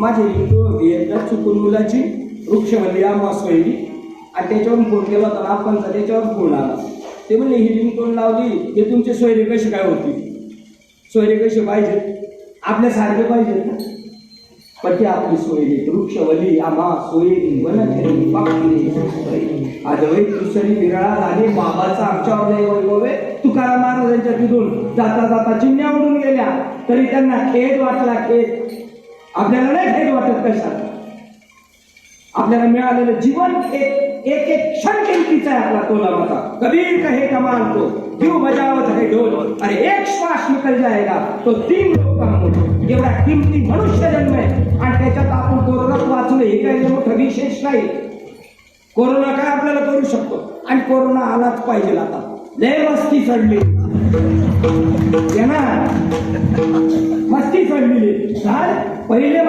माझी हिंदू होती एकदा चुकून मुलाची वृक्षवल्ली आम्हास सोयली आणि त्याच्यावरून फोन केला होता आपणचा आपण त्याच्यावर फोन आला. ते म्हणले ही लिंक कोण लावली? हे तुमचे सोयरे कशी काय होती सोयरे कसे पाहिजे? आपल्यासारखे सारखे ना. पण आपली सोयरी वृक्षवली आम्हा सोयरी वन पाखरे दुसरी विराळा झाली बाबाचा आमच्यावर नाही वैभव तुकाराम महाराजांच्या तिथून जाता जाता चिमण्या उडून गेल्या. तरी त्यांना खेद वाटला खेद. आपल्याला नाही भेट वाटत कशात आपल्याला मिळालेलं जीवन एक एक एक क्षण किमतीचा आहे आपला तोला माझा कबीर कहे कमाल तो? जीव बजावत है डोल अरे एक श्वास निकल जाएगा तो तीन लोक एवढा किमती मनुष्य जन्म आहे. आणि त्याच्यात आपण कोरोनात वाचलं हे काही मोठं विशेष नाही. कोरोना काय आपल्याला करू शकतो? आणि कोरोना आलाच पाहिजे आता. लय मस्ती चढली. ना? मस्ती काय पहिले